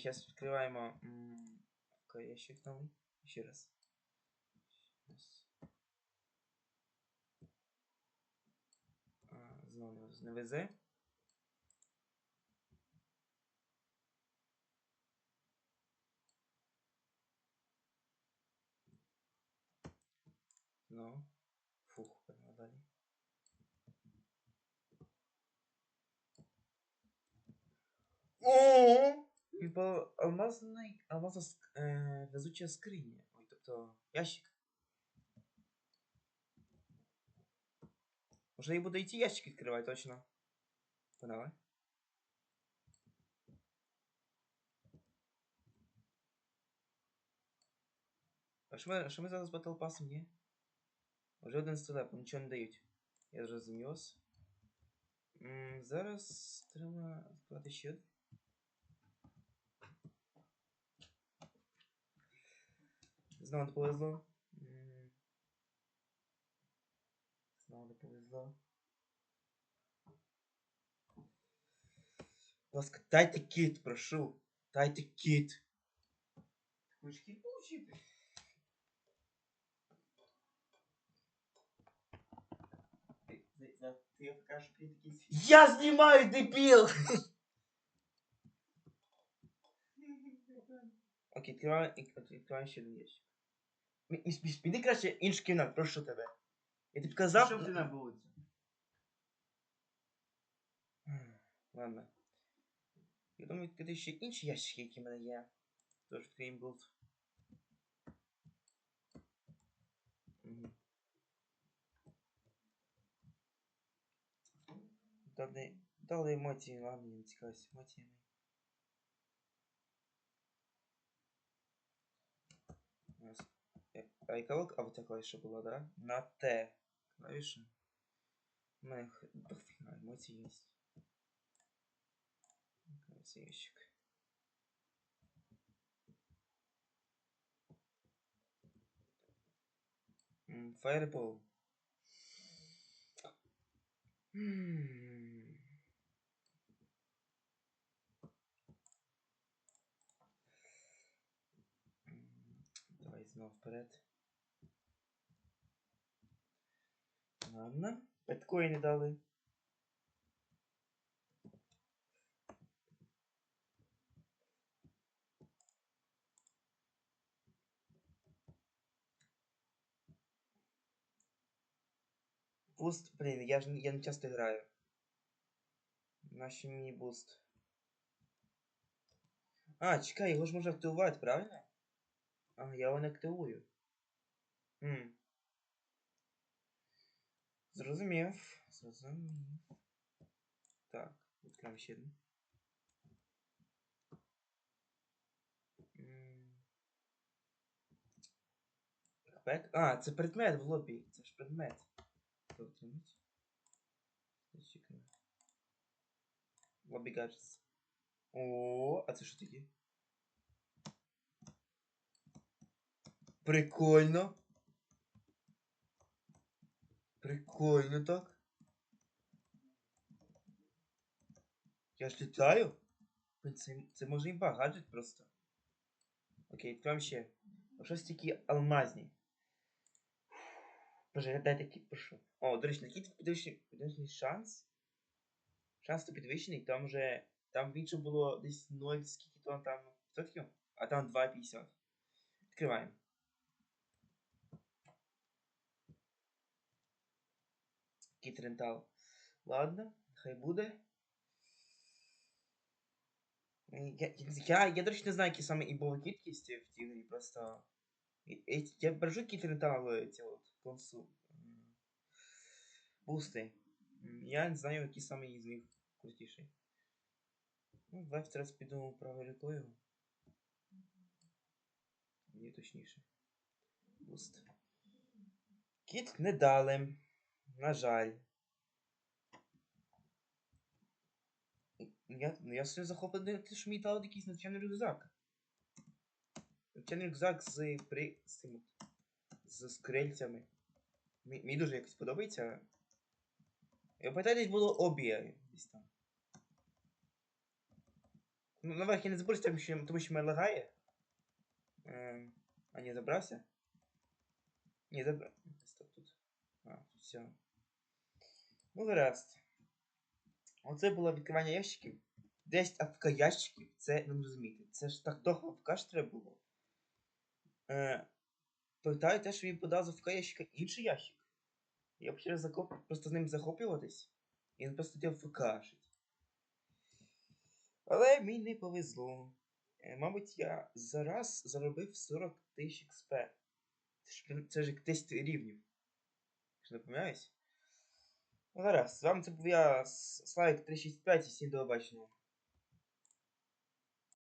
Сейчас відкриваємо м, ка- ящик новий. Ще раз. Щас. А, знову не- не везе. Ну, фух, пойдемо далі. О! Типа алмазний, алмазна ск- е, везуча скриня. Ой, тобто ящик. Може я буду йти ящик відкривати, точно. Давай. А що ми, що ми зараз з Battle Pass ні? Вже один стелеп, нічого не дають. Я зрозумів вас. М, Зараз треба відкривати ще один. Знову не повезло. М. Знову не повезло. Будь ласка, дайте кіт, прошу. Дайте кіт. Хочеш кіт получити? Ти, ти, за- ти покажеш, що кіт такий свій. Я знімаю, дебіл! Відкриваю, відкриваю ще один ящик. Піди краще інший кімнат, прошу тебе. Я тобі казав. Що ти на вулиці? Ладно. Я думаю, відкрити ще інші ящики, які в мене є. Тож відкриємо болт. Мгм. Дали, дали емоції, ладно, не цікавлюсь емоціями. Раз. Е, А вот ця клавіша була, да? На Т. У мене х- дофіга емоцій є. Ось ящик. Fireball. Давай знову вперед. Ладно. Биткоїни дали. Буст, блин, я же я не часто играю. Наші мені буст. А, чекай, його ж можна активувати, правильно? А, я його не активую. Хм. Зрозумів. Зрозумів. Так, відкриваємо ще один. Бек. А, це предмет в лобі. Це ж предмет. Чекаю. Лобі гаджетс. О, а це що таке? Прикольно. Прикольно так. Я ж літаю? Це, це може імба гаджет просто. Окей, відкриваємо ще. Щось такі алмазні. Боже, дайте кіт. О, до речі, на кіт підвищений, підвищений шанс. Шанс то підвищений, там вже. Там іншому було десь 0, скільки то там відсотків, а там 2,50. Відкриваємо. Кіт рентал. Ладно, хай буде. Я, я, я, до речі, не знаю, які саме імбові кількості в цій грі, просто. Я- Я, бережу кіт рентал ці от консу. Бусти. Я не знаю, які саме із них крутіші. Ну, давай зараз піду правою рукою. Мені точніше. Буст. Кіт не дали. На жаль. Я, ну, я собі захоплений, те, що мені дали якийсь навчальний рюкзак. Навчальний рюкзак з при. з цим. З скрильцями. Мені, дуже якось подобається. Я пам'ятаю, десь було обі десь там. Ну, наверх я не забув, тому що, тому що мене лагає. Ем, а ні, забрався? Ні, забрав. Стоп тут. А, все. Ну, гаразд. Оце було відкривання ящиків. 10 АФК ящиків, це не розумієте. Це ж так довго АФК ж треба було. Е, Пам'ятаю те, що він подав з АФК ящика інший ящик. Я почав захоп... просто з ним захоплюватись. І він просто хотів ФКшить. Але мені не повезло. Е, Мабуть, я зараз заробив 40 тисяч XP. Це ж, це ж як 10 рівнів. Якщо не помиляюсь. Ну, гаразд, з вами це був я, С- Славік 365 і всім до побачення.